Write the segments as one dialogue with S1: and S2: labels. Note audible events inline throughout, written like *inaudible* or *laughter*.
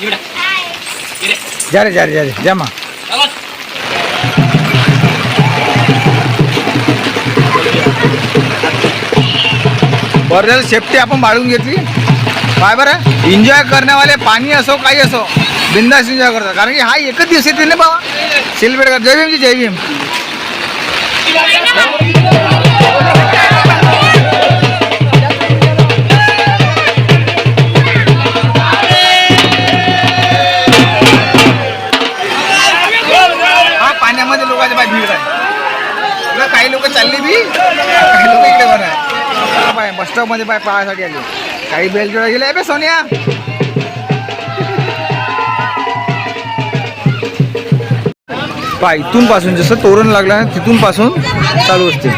S1: जा रे जा रे जा रे. जा मा. बरं सेफ्टी आपण बाळगून घेतली. काय बरं. एन्जॉय करण्यावाले पाणी असो काही असो बिंदास एन्जॉय करतात. कारण की हा एकच दिवस येते ना बाबा. सेलिब्रेट कर. जय भीमजी जय भीम. चालली बी इकडे बरं पाय बस स्टॉपमध्ये पाय पाहायसाठी आली. काही बेलजोडा गेले बे सोनिया. पाय इथून पासून जसं तोरण लागलं ना तिथून पासून चालू असते.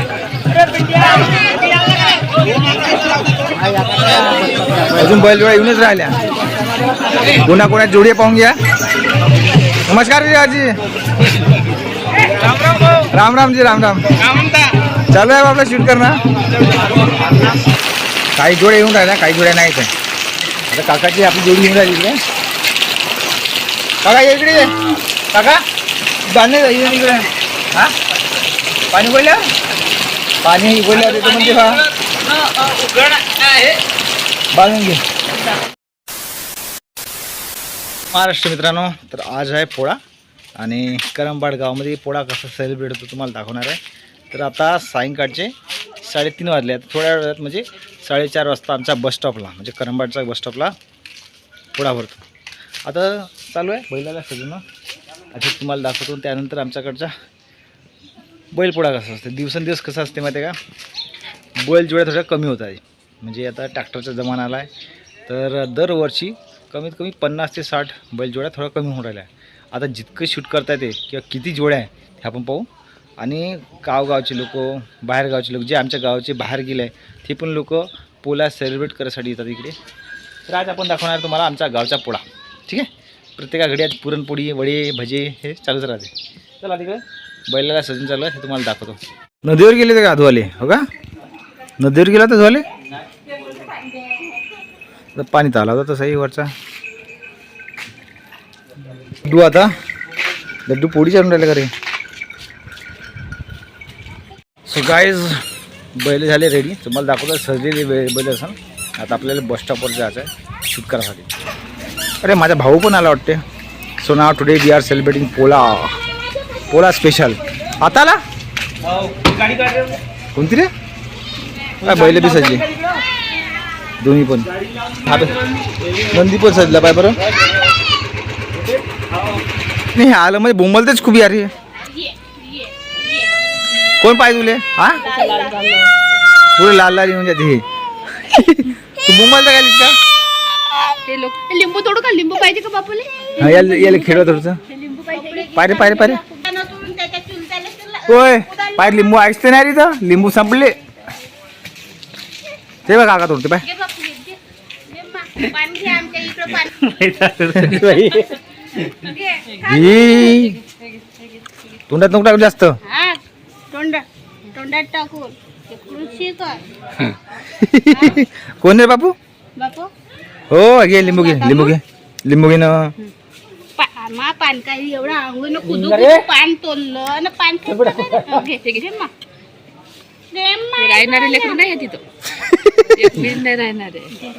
S1: अजून बैलजोड्या येऊनच राहिल्या. कोणा कोणा जोडी पाहून घ्या. नमस्कार जी आजी. राम राम जी राम राम. चालू आहे आपला शूट करणं. काही जोड्या येऊन राहिल्या काही जोड्या नाही इथे. आता काकाची आपली जोडी येऊन राहिली इकडे. काका ये इकडे काका धान्य जाईल इकडे इकडे. हा? पाणी बोलल्या पाणी बोलल्या तिथं म्हणजे हा. बांधून घे. महाराष्ट्र मित्रांनो तर आज आहे पोळा. आणि करंबाड गावामध्ये पोळा कसा सेलिब्रेट होतो तुम्हाला दाखवणार आहे. तर आता सायंकाळचे साडेतीन वाजले. आहेत थोड्या वेळात म्हणजे साडेचार वाजता आमच्या बसस्टॉपला म्हणजे करंबाडचा बसस्टॉपला पोळा भरतो आता चालू आहे बैलाला सजून आता तुम्हाला दाखवतो त्यानंतर आमच्याकडचा बैलपोळा कसा असते दिवसेंदिवस कसं असते माहिती आहे का? बैल जोड्या थोड्या कमी होत आहे. म्हणजे आता ट्रॅक्टरचा जमाना आला आहे. तर दरवर्षी कमीत कमी पन्नास ते साठ बैलजोड्या थोडा कमी होऊन राहिल्या. आता जितकं शूट करता येते किंवा किती जोड्या आहे हे आपण पाहू. आणि गावगावचे लोक बाहेरगावचे लोक जे आमच्या गावाचे बाहेर गेले आहे ते पण लोक पोळा सेलिब्रेट करायसाठी येतात इकडे. तर आज आपण दाखवणार तुम्हाला आमच्या गावचा पोळा. ठीक आहे? प्रत्येका घडी आज पुरणपोळी वडे भजे हे चालूच राहते. चला तिकडे. बैलाला सजून चालू आहे हे तुम्हाला दाखवतो. नदीवर गेले ते का धुवाले? हो का? नदीवर गेला तर धुवाले? तर पाणी तर आला होता तसाही वरचा. लड्डू आता. लड्डू पोळी चालून राहिले का रे? सो गाईज बैल झाले रेडी तुम्हाला दाखवतो सजलेली बै बैल असं. आता आपल्याला बस स्टॉपवर जायचं आहे. शूट करायसाठी. अरे माझा भाऊ पण आला वाटते. So now today we are celebrating Pola Pola special आता आला? कोणती रे? काय बैल बी सजली. दोन्ही पण. आता नंदी पण सजला पाय बरं. नाही आलं म्हणजे बोंबलतेच खूप यार हे. कोण पाहिजे तुले? हा? तुला लाल लाल येऊन जाते हे. तू काय का?
S2: ते लोक ते लिंबू तोडू का? लिंबू पाहिजे का बापूले?
S1: हा याला याला खेळवा थोडंसं.
S2: लिंबू पाहिजे
S1: पारे पारे पारे होय पाय लिंबू ऐकते नाही रे इथं. लिंबू संपले. ते बघ काका तोडते पाय. ई. तोंडात नको टाकू जास्त.
S2: तोंडात टाकून ते कृषी कर.
S1: कोण रे बापू?
S2: बापू?
S1: हो घे लिंबू घे लिंबू घे. लिंबू घे ना.
S2: पा- मा पान काही एवढं अंगून कुदू कुदू पान तोडलं ना पान फेकलं घे ते घे मा. दे मा.
S3: राहणारे लेकरू नाही आहे तिथं. एक मिनिट नाही राहणार. आहे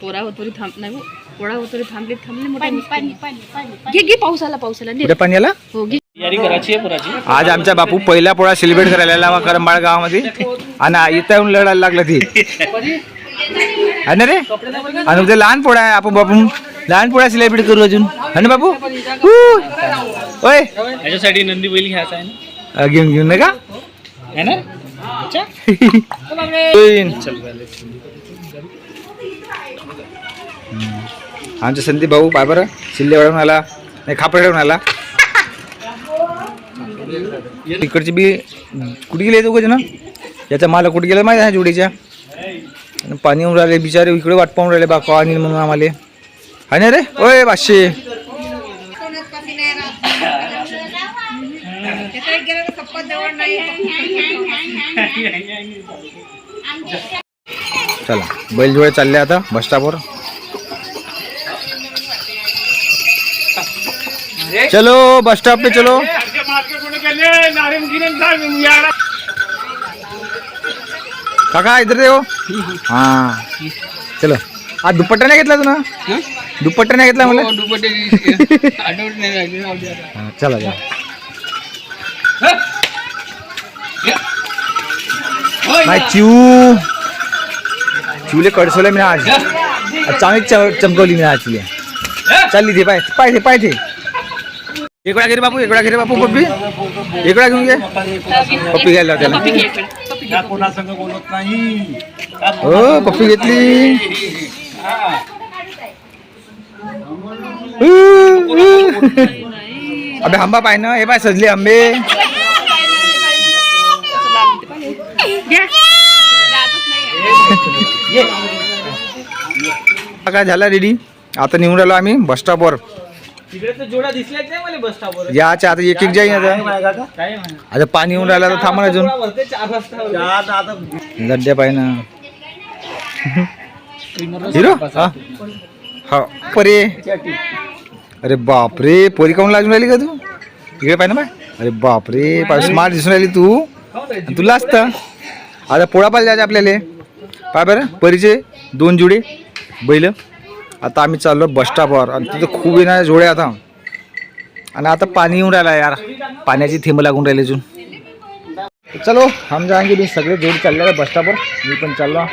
S3: पोरा होतोरी थांब नाही हो. पोळा होतोरी थांबली थांबली मोठा
S2: पाणी पाणी पाणी पाणी पाणी
S3: घे घे पावसाला पावसाला ने
S1: कुठे पाणी आला?
S3: हो घे.
S1: आज आमचा बापू पहिला पोळा सेलिब्रेट करायला आला करंबाळ गावामध्ये. आणि इथं येऊन लढायला लागलं ती. है ना रे? आणि उद्या लहान पोळा आहे आपण बापू. लहान पोळा सेलिब्रेट करू अजून. है ना बापू. ओय!
S4: नंदी बैल घ्यायचा आहे
S1: घेऊन घेऊन नाही का. आमचा संदीप भाऊ पाय बरं शिल्ले वाढवून आला. नाही खापड आला. इकडची बी कुठे गेले दोघं जण? याचा माला कुठे गेला माहिती आहे जोडीच्या पाणी येऊन राहिले बिचारे इकडे वाट पाहून राहिले बा पाणी म्हणून आम्हाला. हा ना रे? ओय पाचशे चला बैलजोळे चालले आता बस स्टॉपवर चलो बस स्टॉप पे चलो. काका इधर देखो हा. चलो. आज दुपट्टा नाही घेतला तू ना दुपट्टा नाही घेतला मला हा, चला चला. नाही चिऊ. चिवले कडसवले मी आज. चांगली चमकवली मी आज चिवले चालली ते पाय पाय ते पाय ते. इकडा घे रे बापू इकडा घे रे बापू पप्पी इकडा घेऊन घे. पप्पी घ्यायला त्याला.
S4: बोलत नाही.
S1: हो पप्पी घेतली. अबे आंबा पाय ना हे पाय सजले आंबे. काय झाला रेडी? आता निघून राहिलो आम्ही बस स्टॉपवर.
S4: तिकडे तर जोडा दिसल्याच नाही मला बस स्टॉपवर
S1: याच्या आता एक एक जाईन आता
S4: काय म्हणा?
S1: आता पाणी येऊन राहिलं तर थांबा ना अजून.
S4: भरते चार वाजता
S1: गड्ड्या पाय ना. हिरो? हा. हा परे. अरे बापरे पोरी काऊन लाजून राहिली का तू? इकडे पाय ना बाय. अरे बापरे स्मार्ट दिसून राहिली तू. आणि तुला असतं आता पोळा पाहिजे आपल्याला. पाय बरं परीचे दोन जुडे बैल. आता आम्ही चाललो बस स्टॉपवर आणि तिथं खूप येणार जोडे आता आणि आता पाणी येऊन राहिलं यार. पाण्याची थेंब लागून राहिली अजून. चलो हम जाएंगे मी सगळे जोडी चालले बस स्टॉपवर मी पण चाललो.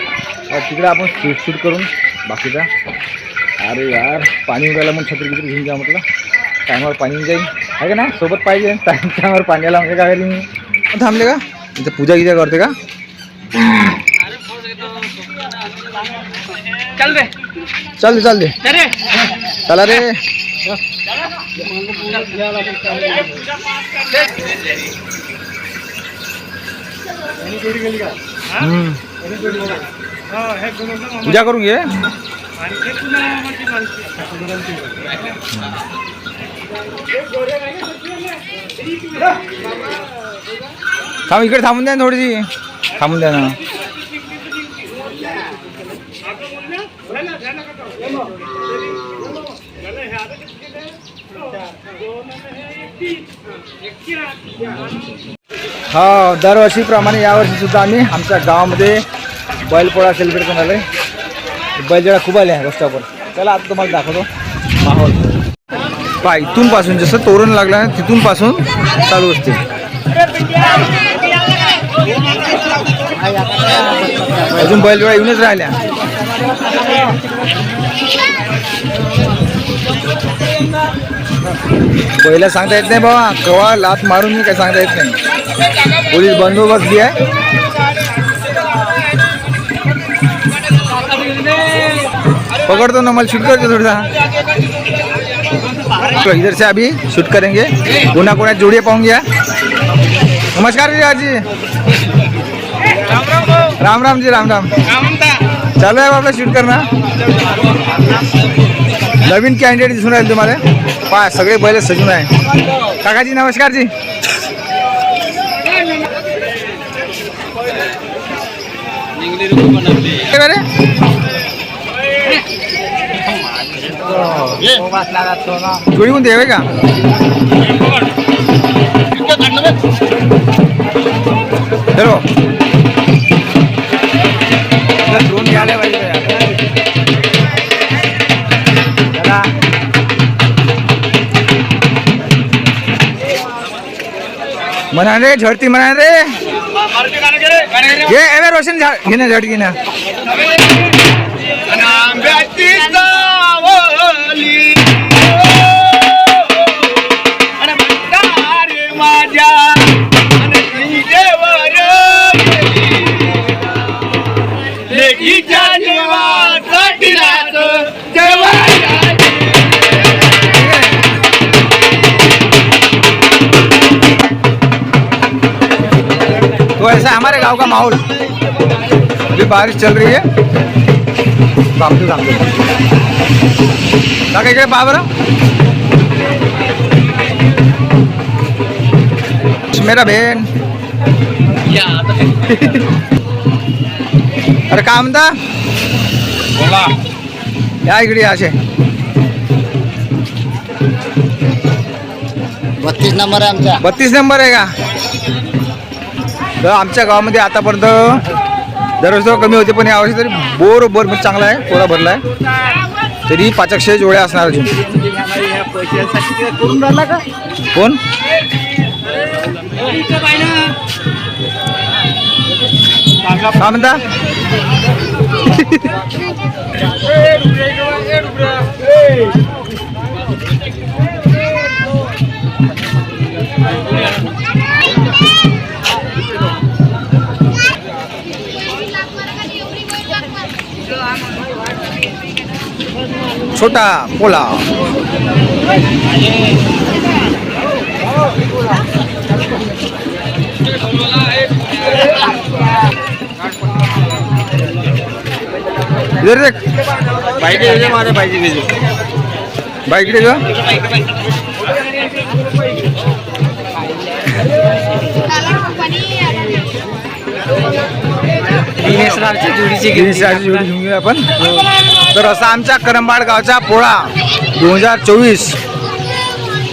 S1: तिकडे आपण शूट शूट करून बाकीचा. अरे यार पाणी उडायला मग छत्री बित्री घेऊन जा म्हटलं. टायमावर पाणी येऊन जाईल. आहे का ना? सोबत पाहिजे. टाइम टायमावर पाणी आला म्हणजे काय मी थांबले का? इथं पूजा गिजा करते का?
S4: चल रे.
S1: चालते चालते. चला रे. पूजा करून घे. थांब इकडे थांबून द्या ना थोडीशी. थांबून द्या ना. हा दरवर्षीप्रमाणे यावर्षी सुद्धा आम्ही आमच्या गावामध्ये बैलपोळा सेलिब्रेट करणार आहे बैलजोडा खूप आले आहे रस्त्यावर चला आता तुम्हाला दाखवतो. माहोल. पा इथून पासून जसं तोरण लागलं आहे तिथून पासून चालू असते. अजून बैलजोडा येऊनच राहिल्या. पहिला सांगता नाही बाबा. कवा लात मारून मी काय सांगता नाही. पोलीस बंदोबस्त बी आहे. पकड़तो ना, मल शूट करके थोड़ा. तो इधर से अभी शूट करेंगे. गुना गुना जोड़िए पाऊँगे नमस्कार जी राम राम जी, राम राम. चालू आहे आपला शूट करना नवीन कॅन्डिडेट दिसून तुम्हाला. पा सगळे बैल सजून आहे. काकाजी नमस्कार जी काय बरे? जोडी कोणती आहे का? हॅलो म्हणा रे झडती म्हणा रे घे एवे रोशन झा- घे ना है हमारे गांव का माहौल। अभी बारिश चल रही है। सांगतो सांगतो काका इकडे पहा बरं मेरा बहीण *laughs* अरे काय म्हणता या इकडे असे
S5: बत्तीस नंबर आहे आमचा।
S1: बत्तीस नंबर आहे का? तर आमच्या गावामध्ये आतापर्यंत दररोज कमी होते पण यावर्षी तरी बोर म्हणजे चांगला आहे कोरा भरला आहे तरी पाचकशे जोड्या असणार अजून.
S4: करून राहिला का
S1: कोण? काय म्हणता? छोटा पोळा इधर देख
S4: पाहिजे माझ्या पाहिजे
S1: बाईक इकडे ग
S4: जोडीची
S1: गिरीश राजाची जोडी घेऊन घेऊया आपण तर असा आमच्या करंबाड गावचा पोळा दोन हजार चोवीस.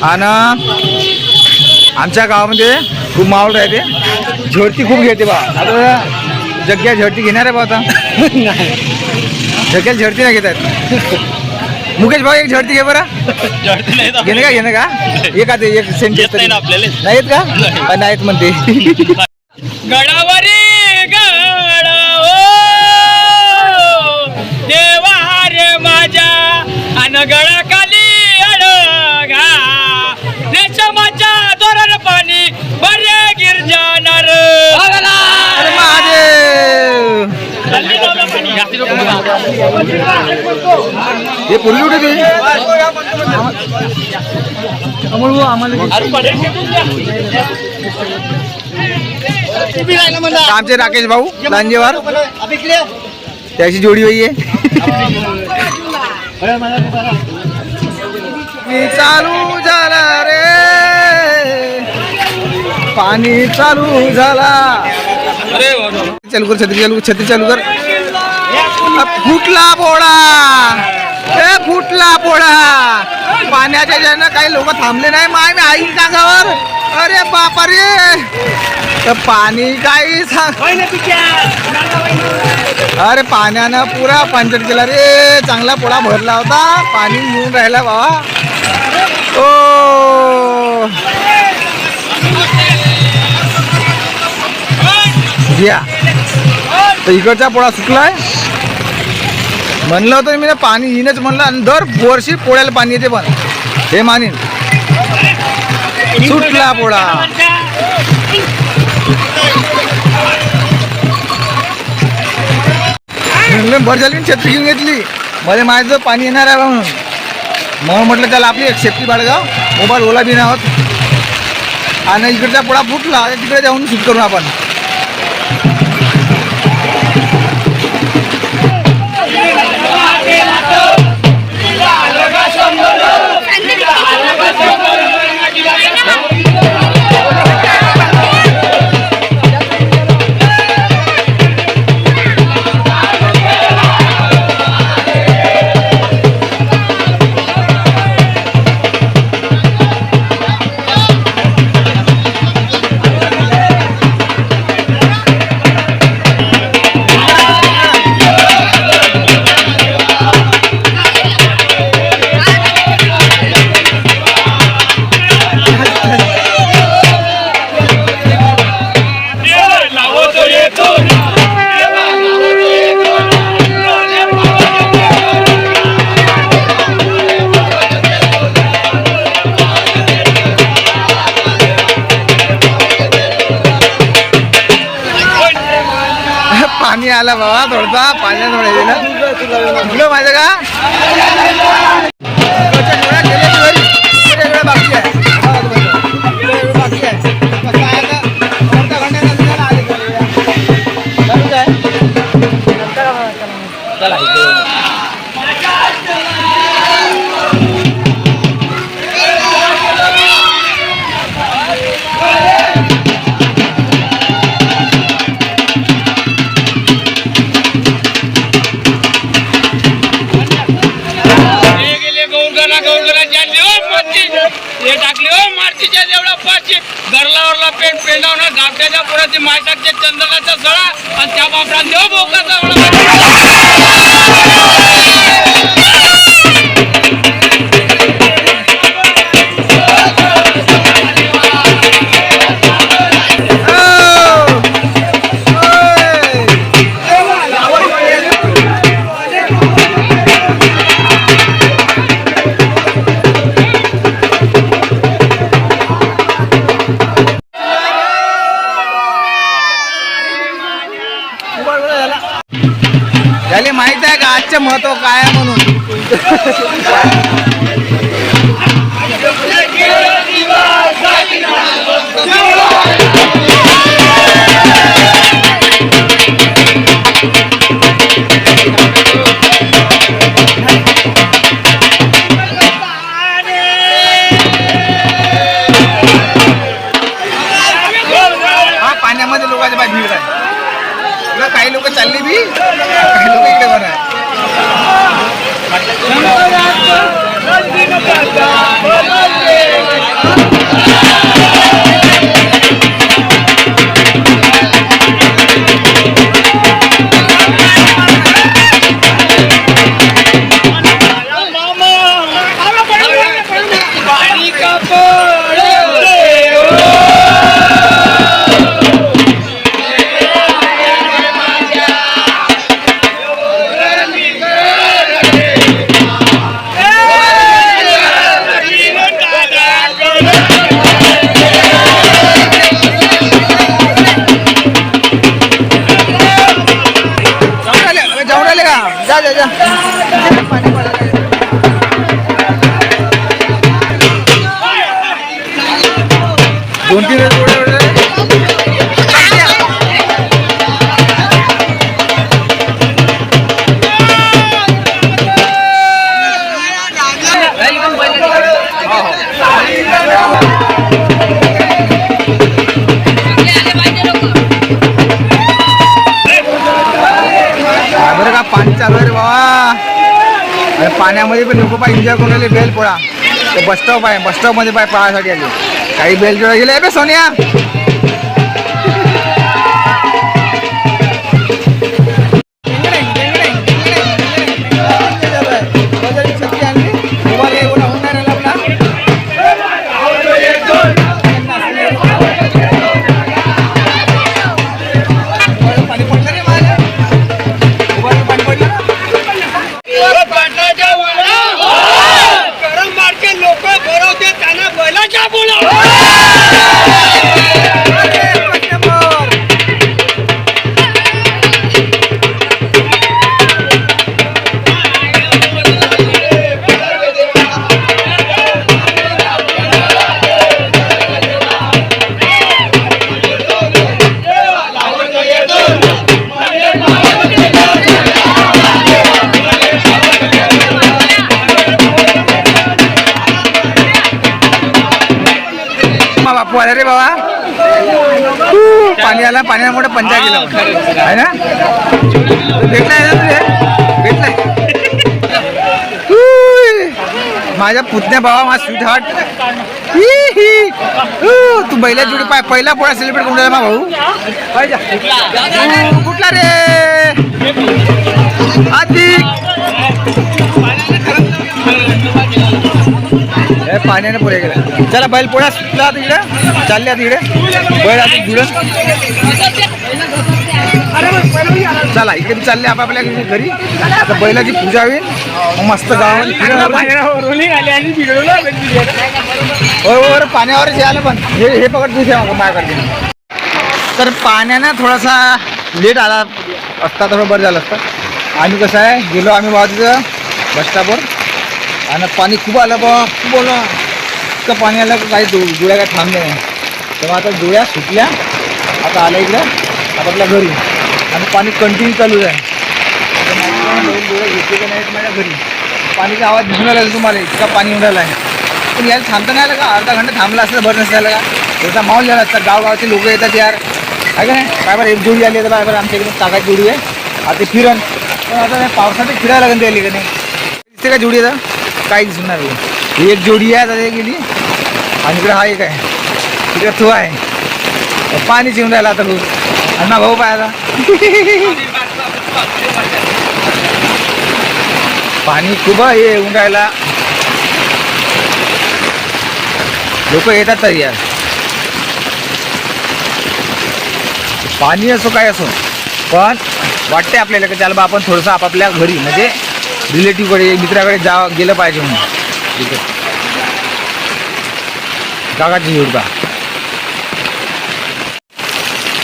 S1: आणि आमच्या गावामध्ये खूप माहोल राहते. झडती खूप घेते बा. आता जग्या झडती घेणार आहे बा आता. जग्याला झडती नाही घेत आहेत मुकेश भाऊ एक झडती घे बरं. घेणे का घेणे का? एक आता एक सेंटेन्स तरी. नाही येत का? का नाहीत म्हणते.
S4: गडावरी अन गडाखाली अडगा रेशमाच्या दोरण पाणी बरे
S1: अरे महादेव. हे आम्हाला आमचे राकेश भाऊ लांजेवार त्याची जोडी होई आहे. पाणी चालू झाला रे. पाणी चालू झाला. चालू कर छत्री चालू छत्री चालू कर. फुटला पोळा ए फुटला पोळा पाण्याच्या ज्यानं काही लोक थांबले नाही माय मी आई सांगावर. अरे बापा रे पाणी काही सांग अरे पाण्यानं पुरा पंचर केला रे. चांगला पोळा भरला होता. पाणी येऊन राहिला बाबा. ओ. घ्या तर इकडचा पोळा सुटलाय. म्हणलं होतं मी ना पाणी येईनच म्हणलं आणि दर वर्षी पोळ्याला पाणी येते पण. हे मानीन. सुटला पोळा म्हणलं बरं झाली छत्री घेऊन घेतली. मध्ये माझं पाणी येणार आहे म्हणून. म्हणून मग म्हटलं त्याला आपली एक सेफ्टी बाळगाव. मोबाईल ओला बी नाही आहोत आणि इकडचा पोळा फुटला. तिकडे जाऊन शूट करू आपण. तुला काही लोक चालली बी. काही लोक इकडे पण दोन तीन पाय एन्जॉय करून राहिले बेल पोळा. ते बस आहे बसस्टॉपमध्ये पाय पळासाठी आले. काही बेल जोडा गेले बे सोनिया! पाणी आला पाण्यामुळे पंचा केला आहे ना? भेटलाय ना तुझे? भेटलाय माझ्या पुतण्या बाबा माझा स्वीट हार्ट तू बैला जोडी पाय पहिला पोळा सेलिब्रेट करून मा भाऊ. पाहिजे. कुठला रे? अधिक पाण्याने पुढे गेला. चला बैल पोळा सुटला तिकडे चालल्या तिकडे बैल आता जुडन चला इकडे चालले आपापल्या घरी. आता बैलाची पूजा होईल. मस्त
S4: आली
S1: बरोबर पाण्यावरच यायला पण. हे हे पकड ठेवा माझ्याकडे तर पाण्यानं थोडासा लेट आला असता तर बरं झालं असतं. आणि कसं आहे गेलो आम्ही बाजूचं बस स्टॉपवर. आणि पाणी खूप आलं बा. खूप आलं. इतकं पाणी आलं काही डो- डोळ्या काय थांबले नाही. तेव्हा आता डोळ्या सुटल्या. आता आल्या इकडं. आपापल्या घरी. आणि पाणी कंटिन्यू चालू आहे आता डोळे घेतले का नाहीत माझ्या घरी पाणीचा आवाज दिसून आला तुम्हाला. इतका पाणी येऊन राहिला आहे. पण याला थांबता नाही आलं का? अर्धा घंटा थांबला असतं बरं नसतं का? त्याचा माहोल झाला असता. गावगावचे लोक येतात यार. आहे का नाही? काय बरं एक जोडी आली आहे तर काय बरं? आमच्या इकडे ताकाची जोडी आहे. आता फिरण पण आता हे पावसासाठी फिरायला लागेल त्याली का नाही दिसते का जोडी आता? काही दिसणार नाही. एक जोडी आहे आता गेली. आणि इकडे हा एक आहे. तिकडे तू आहे. पाणीच येऊन राहिला आता खूप अण्णा भाऊ पाहायला पाणी खूप हे येऊन राहिला. लोक येतात तरी यार. पाणी असो काय असो. पण वाटते आपल्याला की त्याला बा आपण थोडंसं आपापल्या घरी म्हणजे रिलेटिव्हकडे मित्राकडे जा गेलं पाहिजे म्हणून. तिथे काकाची जोडका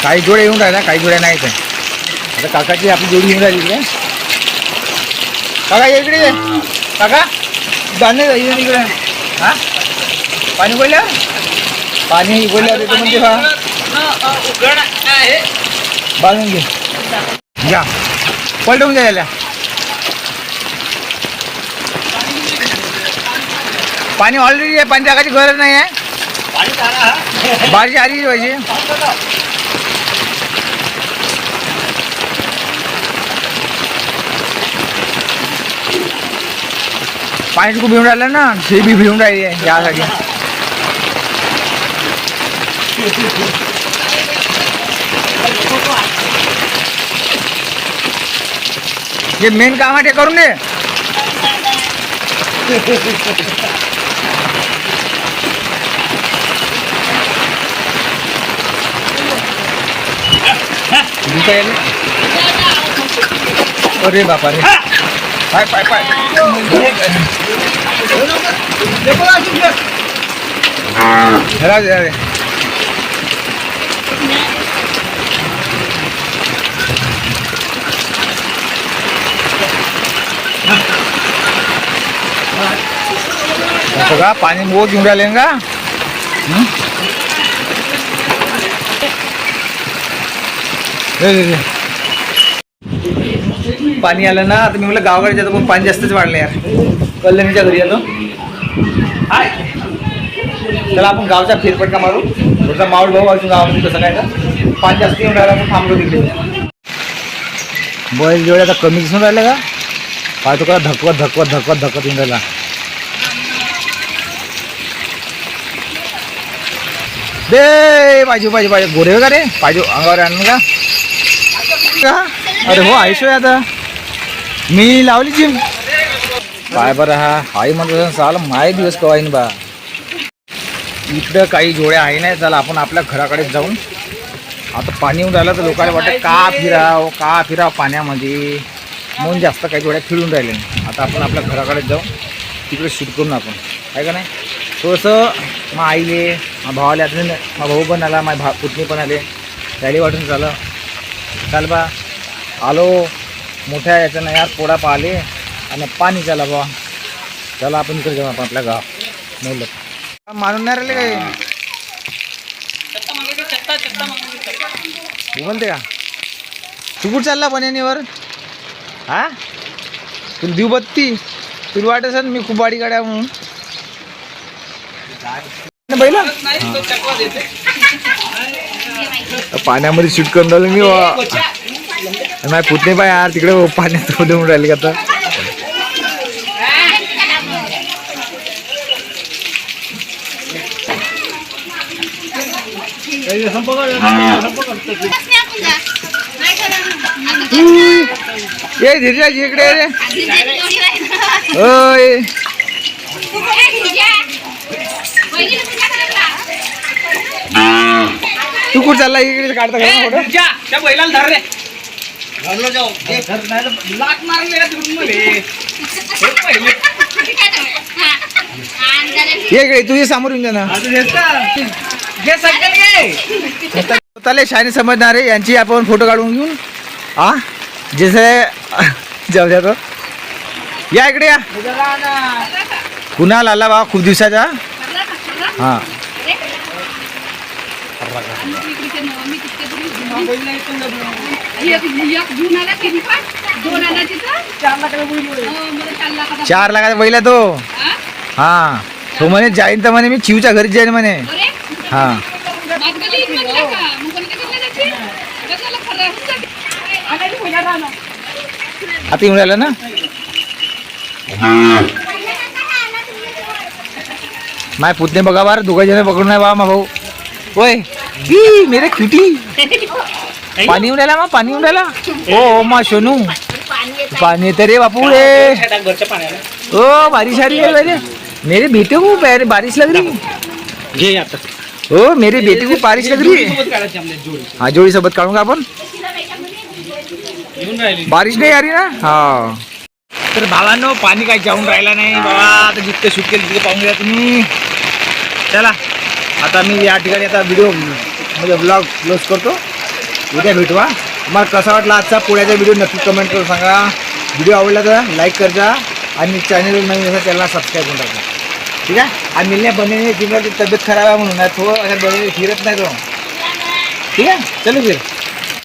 S1: काही जोड्या येऊन राहिल्या काही जोड्या नाहीत आता काकाची आपली जोडी येऊन राहिली इकडे. काका ये इकडे ये. काका धान्य जाईल इकडे. हा? पाणी बोलल्या पाणी बोलल्या तिथे म्हणजे हा. बांधून घे. घ्या पलटवून द्या पाणी ऑलरेडी आहे पाणी टाकायची गरज नाही आहे.
S4: हा?
S1: बारिश आली पाहिजे पाणी खूप भिवून राहिलं ना ते बी भिवून राहिली आहे यासाठी. जे मेन काम आहे ते करून दे. *laughs* दुसरं यायला? अरे बापा रे पाय पाय पाय राहू दे, राहू दे. हे बघा पाणी मोग घेऊन राहिले का हं? दे, दे, दे. पाणी आलं ना आता मी म्हटलं गावाकडे जातो पण पाणी जास्तच वाढलं यार. कल्याणीच्या घरी आलो हाय चला आपण गावचा फेरफटका मारू. थोडसा माऊल भाऊ अजून गावामध्ये कसं काय तर पाणी जास्त येऊन राहिलं आपण थांबलो तिकडे. बैल जेवढे आता कमी दिसून राहिलं का? पाहतो का धकवत धकवत धकवत धकवत येऊन राहिला. दे पाहिजे पाहिजे पाहिजे गोरे का रे? पाहिजे अंगावर आणून का का? अरे हो आयशो आता. मी लावली जिम काय बरं हा. आई म्हणतो चाल माय दिवस कवाईन बा. इकडं काही जोड्या आहे नाही चला आपण आपल्या घराकडे जाऊन. आता पाणी येऊन राहिलं तर लोकांना वाटतं का फिराव का फिराव पाण्यामध्ये? म्हणून जास्त काही जोड्या खेळून राहिले नाही. आता आपण आपल्या घराकडे जाऊन तिकडे शूट करून आपण. आहे का नाही? थोडंसं मग आईले मा भावाले मा भाऊ पण आला माझ्या भा पुतणी पण आले. त्याला वाटून झालं. चाल बा. आलो. मोठ्या याच्यानं यार पोळा पाहिले. आणि पाणी चाला बा. चला आपण इकडे जाऊ आपण आपल्या गाव. म्हणलं मारून नाही राहिले काही? बोलते का? तू कुठं चालला पण्यानीवर हा? तुला देऊ बत्ती. तुला वाटत असेल मी खूप बाडी गाड्या म्हणून. बैला? पाण्यामध्ये शूट करून राहिलो मी वा. नाही पुतणे पाय यार तिकडे पाण्यात देऊन राहिले का आता. ये धीरजा इकडे ये. रे ओय तू कुठं चालला? इकडे काढता का? फोटो
S4: जा त्या बैलाला धर रे. धरलो जाऊ. धर नाही तर लाट मारले का तिकडून मध्ये हे पहिले.
S1: ये इकडे तुझे समोर येऊन जा ना.
S4: आता घेता. घे सगळं घे.
S1: स्वतःला शाने समजणारे यांची आपण फोटो काढून घेऊन. हा जसे जाऊ द्या तो. या इकडे या. कुणाल आला बा? खूप दिवसाचा. हा
S2: घेऊन आला किती पण दोन आला तिथं चार लाखाचा
S1: लाखाचा पहिला तो.
S2: हा?
S1: हा. तो म्हणे जाईन तर म्हणे मी चिवच्या घरी जाईन म्हणे.
S2: अरे?
S1: हा.
S2: आता
S1: येऊन राहिलं ना? माय पुतणे बघा बार दोघं जण पकडून आहे बा मा भाऊ. होय ई, मेरे खिटी पाणी राहिला मा पाणी राहिला ओ मा सोनू पाणी येते रे बापू रे. ओ बारिश आ रही है मेरे मेरे बेटे को बैर- बारिश लग रही.
S4: घे आता.
S1: हो मेरे बेटे को बारिश लग रही. है हाँ जोड़ी सोबत काढूंगा आपण बारिश नाही आ रही ना? हा. तर भावांनो पाणी काही जाऊन राहिला नाही बाबा. आता जितके शूट केले तितके पाहून घ्या तुम्ही. चला. आता मी या ठिकाणी आता व्हिडिओ म्हणजे ब्लॉग क्लोज करतो. उद्या भेटवा तुम्हाला कसा वाटला आजचा पुण्याचा व्हिडिओ नक्की कमेंट करून सांगा. व्हिडिओ आवडला तर लाईक कर जा आणि चॅनल नवीन असा चॅनलला सबस्क्राईब करून टाका. ठीक आहे? आणि मिलने बनने जिंकला तब्येत खराब आहे म्हणून नाही थोडं अशा बने फिरत नाही तो ठीक आहे? चलो फिर.